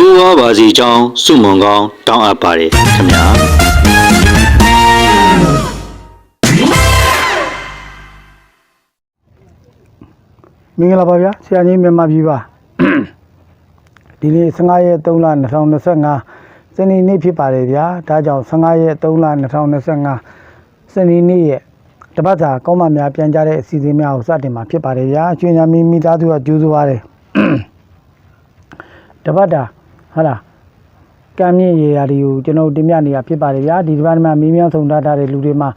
တိုးဝါပါစီကြောင်းစုမုံကောင်းတောင်းအပ်ပါတယ်ခင်ဗျာမင်္ဂလာပါဗျာဆရာကြီးမြန်မာပြည်ပါဒီနေ့15ရက်3လ2025စနေနေ့ဖြစ်ပါတယ်ဗျာဒါကြောင့်15ရက်3လ2025စနေနေ့ရဲ့တပတ်စာကောင်းမများပြန်ကြတဲ့အစီအစဉ်များကိုစတင်မှာဖြစ်ပါတယ်ဗျာကျွေးညာမီမိသားစုကကြိုးစားပါတယ်တပတ်တာ ဟုတ်လားကံမြင့်ရေရာတွေကိုကျွန်တော်တင်ပြနေတာဖြစ်ပါတယ်ဗျာဒီဒီပတ်မှာမင်းများဆုံထားတဲ့လူတွေမှာ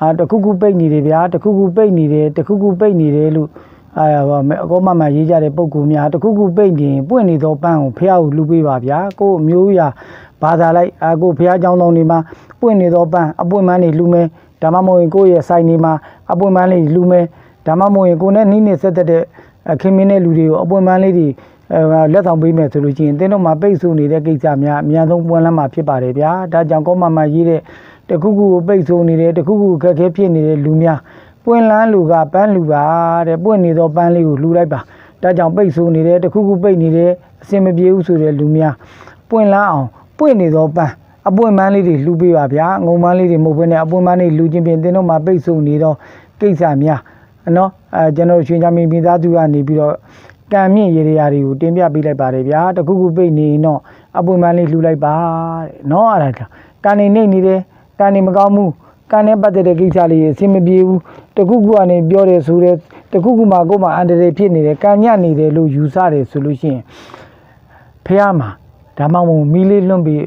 အာတခုခုပိတ်နေတယ်ဗျာတခုခုပိတ်နေတယ်တခုခုပိတ်နေတယ်လို့ အာဟောအကောမမရေးကြတဲ့ပုံကူများတခုခုပိတ်နေရင်ပွင့်နေသောပန်းကိုဖះကိုလူပေးပါဗျာကို့အမျိုးရာဘာသာလိုက်အာကိုဖះเจ้าတော်တွေမှာပွင့်နေသောပန်းအပွင့်ပန်းတွေလူမဲဓမ္မမို့ရင်ကိုယ့်ရဲ့ဆိုင်တွေမှာအပွင့်ပန်းလေးလူမဲဓမ္မမို့ရင်ကိုယ်နဲ့နှိမ့်နေဆက်သက်တဲ့ခင်မင်းတဲ့လူတွေကိုအပွင့်ပန်းလေးတွေအဲ လက်ဆောင်ပေးမယ်ဆိုလို့ရှိရင်တင်းတို့မှာပိတ်ဆို့နေတဲ့ကိစ္စများအများဆုံးပွင့်လန်းမှာဖြစ်ပါတယ်ဗျာဒါကြောင့်ကောမမရေးတဲ့တခုခုကိုပိတ်ဆို့နေတယ်တခုခုခက်ခဲဖြစ်နေတဲ့လူများပွင့်လန်းလူကပန်းလူပါတဲ့ပွင့်နေသောပန်းလေးကိုလှူလိုက်ပါဒါကြောင့်ပိတ်ဆိုးနေတယ်တခုခုပိတ်နေတယ်အစင်မပြေဘူးဆိုတဲ့လူများပွင့်လန်းအောင်ပွင့်နေသောပန်းအပွင့်ပန်းလေးတွေလှူပေးပါဗျာငုံပန်းလေးတွေမဟုတ်ဘဲနဲ့အပွင့်ပန်းလေးလှူခြင်းဖြင့်သင်တို့မှာပိတ်ဆိုးနေသောကိစ္စများနော်အဲကျွန်တော်ရွှေချမင်းမိသားစုကနေပြီးတော့ ကံမြင့်ရေရာတွေကိုတင်ပြပေးလိုက်ပါတယ်ဗျာတခုခုပိတ်နေရင်တော့အပွင့်ပန်းလေးလှူလိုက်ပါတဲ့နော်အဲ့ဒါကန်နေနေနေတယ်ကန်နေမကောင်းဘူးကံနဲ့ပတ်သက်တဲ့ကိစ္စလေးအဆင်မပြေဘူးတခုခုကနေပြောတယ်ဆိုတဲ့တခုခုမှကိုယ်မှအန္တရာယ်ဖြစ်နေတယ်ကံညနေတယ်လို့ယူဆတယ်ဆိုလို့ရှိရင်ဖះမှာဒါမှမဟုတ်မီးလေးလွန့်ပြီး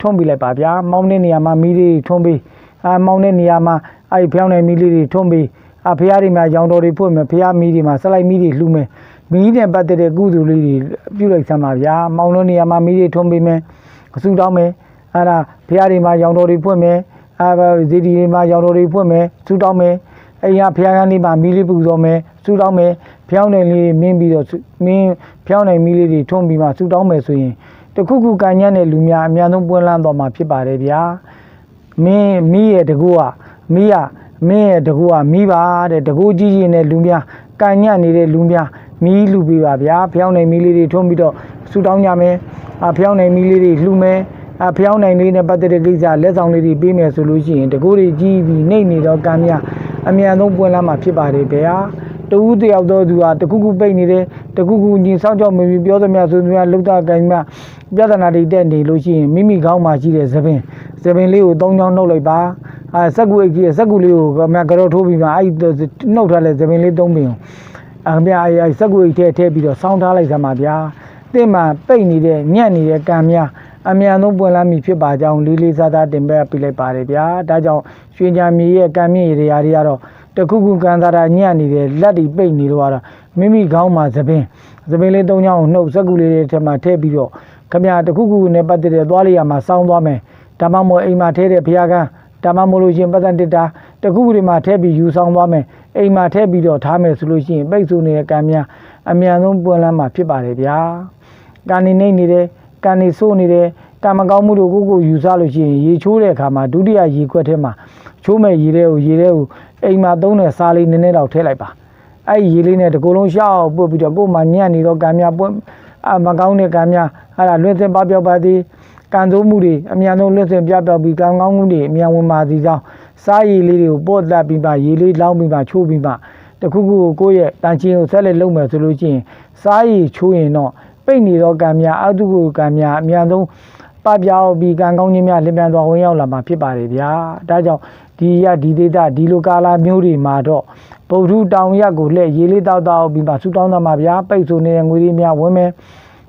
ထွန်းပြီးလိုက်ပါဗျာမောင်းတဲ့နေရာမှာမီးလေးထွန်းပြီးအာမောင်းတဲ့နေရာမှာအဲ့ဒီဖျောင်းတဲ့မီးလေးတွေထွန်းပြီးအဖះတွေမှာရောင်တော်တွေဖွင့်မယ်ဖះမီးတွေမှာဆက်လိုက်မီးတွေလှူမယ် မီးနဲ့ပတ်သက်တဲ့ကုသိုလ်လေးတွေပြုလိုက်စမ်းပါဗျာမောင်းလို့နေရာမှာမီးတွေထွန်းပြီးမယ်အဆူတောင်းမယ်အဲ့ဒါဖះတွေမှာရောင်တော်တွေဖွင့်မယ်အာဘဇီဒီမှာရောင်တော်တွေဖွင့်မယ်စူတောင်းမယ်အိမ်ကဖျားကန်းလေးမှာမီးလေးပူတော်မယ်စူတောင်းမယ်ဖျောင်းနယ်လေးမင်းပြီးတော့မင်းဖျောင်းနယ်မီးလေးတွေထွန်းပြီးမှစူတောင်းမယ်ဆိုရင်တခုခုကန်ညံ့တဲ့လူများအများဆုံးပွင့်လန်းတော်မှာဖြစ်ပါတယ်ဗျာမင်းမီးရဲ့တကူကမီးရ မင်းရဲ့တကူကမီးပါတဲ့တကူကြီးကြီးနဲ့လူများကန်ညံ့နေတဲ့လူများမီးလူပေးပါဗျာဖျောင်းနယ်မီးလေးတွေထွန်းပြီးတော့စူတောင်းကြမယ်အဖျောင်းနယ်မီးလေးတွေလှူမယ်အဖျောင်းနိုင်လေးနဲ့ပတ်သက်တဲ့ကိစ္စလက်ဆောင်လေးတွေပေးမယ်ဆိုလို့ရှိရင်တကူတွေကြီးပြီးနှိမ့်နေတော့ကံများအမြန်ဆုံးပွင့်လာမှာဖြစ်ပါတယ်ဗျာတဦးတယောက်တော့သူဟာတခုခုပိတ်နေတယ်တခုခုညီဆောင်ကြောက်မပြီးပြောသမျှဆိုသမျှလုဒ္ဒကံမြပြဿနာတွေတက်နေလို့ရှိရင်မိမိခေါင်းမှာရှိတဲ့သပင်သပင်လေးကိုသုံးချောင်းနှုတ်လိုက်ပါ အဲစက်ကူအိတ်ကြီးစက်ကူလေးကိုအမြကတော့ထိုးပြီးမှအဲ့နှုတ်ထားတဲ့သပင်လေးသုံးပင်အမြအဲ့စက်ကူအိတ်ထဲထည့်ပြီးတော့စောင်းထားလိုက်စမ်းပါဗျာတင့်မှာပိတ်နေတဲ့ညံ့နေတဲ့ကံများအမြန်ဆုံးပွင့်လာမည်ဖြစ်ပါကြောင်းလေးလေးစားစားတင်ပြပေးလိုက်ပါတယ်ဗျာဒါကြောင့်ရွှေညာမြေရဲ့ကံမြင့်ရေရာတွေကတော့တခုခုကန်သာတာညံ့နေတယ်လက်တွေပိတ်နေတော့ကတော့မိမိခေါင်းမှာသပင်သပင်လေးသုံးချောင်းနှုတ်စက်ကူလေးတွေထဲမှာထည့်ပြီးတော့ခမရတခုခုနဲ့ပတ်သက်တဲ့သွားလေးရမှာစောင်းသွားမယ်ဒါမှမဟုတ်အိမ်မှာထည့်တဲ့ဖျားကန်း ဒါမှမဟုတ်လို့ရှိရင်ပတ်သက်တစ်တာတခုခုတွေမှာထည့်ပြီးယူဆောင်သွားမယ်အိမ်မှာထည့်ပြီးတော့ထားမယ်ဆိုလို့ရှိရင်ပိတ်ဆိုနေတဲ့ကံများအမြန်ဆုံးပွင့်လာမှာဖြစ်ပါတယ်ဗျာကန်နေနေနေတယ်ကန်နေဆိုးနေတယ်ကံမကောင်းမှုတို့ကိုကိုယူဆလို့ရှိရင်ရေချိုးတဲ့အခါမှာဒုတိယရေခွက်ထဲမှာချိုးမဲ့ရေတဲ့ကိုရေတဲ့ကိုအိမ်မှာသုံးတဲ့စားလေးနည်းနည်းတော့ထည့်လိုက်ပါအဲ့ဒီရေလေးနဲ့တကူလုံးရှောက်ပုတ်ပြီးတော့ကိုယ်မှညံ့နေတော့ကံများပွင့်အမကောင်းတဲ့ကံများအဲ့ဒါလွင့်စင်ပပြောက်ပါသည် ကံသိုးမှုတွေအမြန်ဆုံးလွင့်စင်ပြပြောက်ပြီးကံကောင်းမှုတွေအမြန်ဝင်ပါသည်ကြောင့်စားရည်လေးတွေကိုပို့တက်ပြီးမှရေလေးလောင်းပြီးမှချိုးပြီးမှတခုခုကိုကိုယ့်ရဲ့တန်ချင်းကိုဆက်လက်လုပ်မယ်ဆိုလို့ရှိရင်စားရည်ချိုးရင်တော့ပိတ်နေသောကံများအတုကုကံများအများဆုံးပပပြောက်ပြီးကံကောင်းခြင်းများလင်ပြန်သွားဝင်ရောက်လာမှာဖြစ်ပါတယ်ဗျာဒါကြောင့်ဒီရဒီဒေတာဒီလိုကာလာမျိုးတွေမှာတော့ဗုဒ္ဓတောင်ရက်ကိုလက်ရေးလေးတောက်တောက်ပြီးမှဆူတောင်းသားမှာဗျာပိတ်ဆိုနေတဲ့ငွေတွေများဝင်မယ်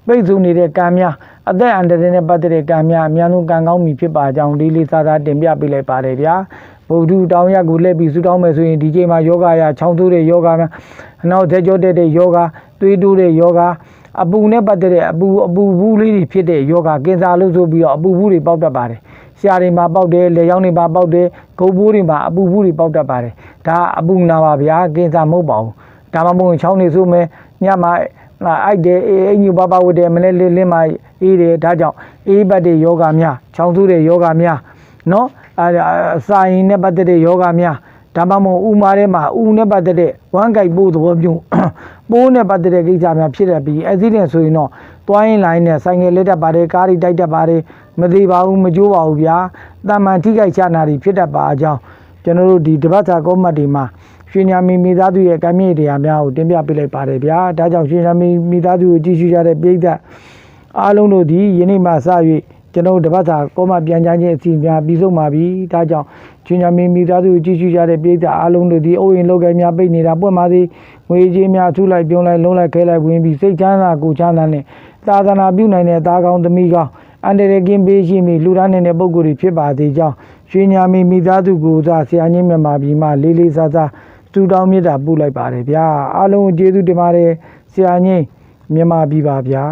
ပိတ်ဆိုနေတဲ့ကံများ အသက်အန္တရာယ်နဲ့ပတ်သက်တဲ့ကံများအများဆုံးကံကောင်းပြီဖြစ်ပါကြောင်းလေးလေးစားစားတင်ပြပေးလိုက်ပါတယ်ဗျာဗုဒ္ဓတောင်ရက်ကိုလက်ပြီးဆူတောင်းမယ်ဆိုရင်ဒီချိန်မှာယောဂရချောင်းဆိုးတဲ့ယောဂများနောက်သက်ကြောတက်တဲ့ယောဂသွေးတိုးတဲ့ယောဂအပူနဲ့ပတ်သက်တဲ့အပူအပူဘူးလေးတွေဖြစ်တဲ့ယောဂကင်ဆာလို့ဆိုပြီးတော့အပူဘူးတွေပေါက်တတ်ပါတယ်။ဆရာတွေမှာပေါက်တယ်၊လေယောင်းတွေမှာပေါက်တယ်၊ဂုတ်ဘူးတွေမှာအပူဘူးတွေပေါက်တတ်ပါတယ်။ဒါအပူနာပါဗျာကင်ဆာမဟုတ်ပါဘူး။ဒါမှမဟုတ်ချောင်းနေဆိုမယ်ညမှာ အိုက်တယ်အင်ညူပါပါဝတ်တယ်မလဲလင်းလင်းမှာအေးတယ်ဒါကြောင့်အေးပတ်တဲ့ယောဂများချောင်းဆိုးတဲ့ယောဂများနော်အဲအစာရင်နဲ့ပတ်သက်တဲ့ယောဂများဒါမှမဟုတ်ဥမာထဲမှာဥနဲ့ပတ်သက်တဲ့ဝမ်းကြိုက်ပိုးသဘောမျိုးပိုးနဲ့ပတ်သက်တဲ့ကိစ္စများဖြစ်တဲ့ပြီးအက်ဆီဒင့်ဆိုရင်တော့တွိုင်းလိုင်းနဲ့ဆိုင်ငယ်လက်တက်ပါတယ်ကားတွေတိုက်တက်ပါတယ်မသေးပါဘူးမကြိုးပါဘူးဗျာတာမန်ထိခိုက်ချနာတွေဖြစ်တတ်ပါအကြောင်း ကျွန်တော်တို့ဒီတပတ်သာကောမတ်တွေမှာရွှေညာမီမိသားစုရဲ့ကံမြေတရားများကိုတင်ပြပေးလိုက်ပါတယ်ဗျာဒါကြောင့်ရွှေညာမီမိသားစုကိုကြည့်ရှုကြတဲ့ပြည်သက်အားလုံးတို့ဒီယနေ့မှစ၍ကျွန်တော်တို့တပတ်သာကောမပြန်ကြခြင်းအစီအများပြီးဆုံးပါပြီဒါကြောင့်ရွှေညာမီမိသားစုကိုကြည့်ရှုကြတဲ့ပြည်သက်အားလုံးတို့ဒီအိုးရင်လောက်ကများပိတ်နေတာပွင့်ပါသည်ငွေကြေးများထုလိုက်ပြုံးလိုက်လုံးလိုက်ခဲလိုက်ဝင်ပြီးစိတ်ချမ်းသာကိုယ်ချမ်းသာနဲ့သာသနာပြုနိုင်တဲ့သားကောင်းသမီးကောင်း အန္တရာယ်ကင်းပေးရှိမိလူသားနေတဲ့ပုံကိုယ်တွေဖြစ်ပါသေးကြောင်းရွှေညာမီမိသားစုကိုသာဆရာကြီးမြန်မာပြည်မှာလေးလေးစားစားတူတောင်းမြတ်တာပို့လိုက်ပါတယ်ဗျာအားလုံးကိုကျေးဇူးတင်ပါတယ်ဆရာကြီးမြန်မာပြည်ပါဗျာ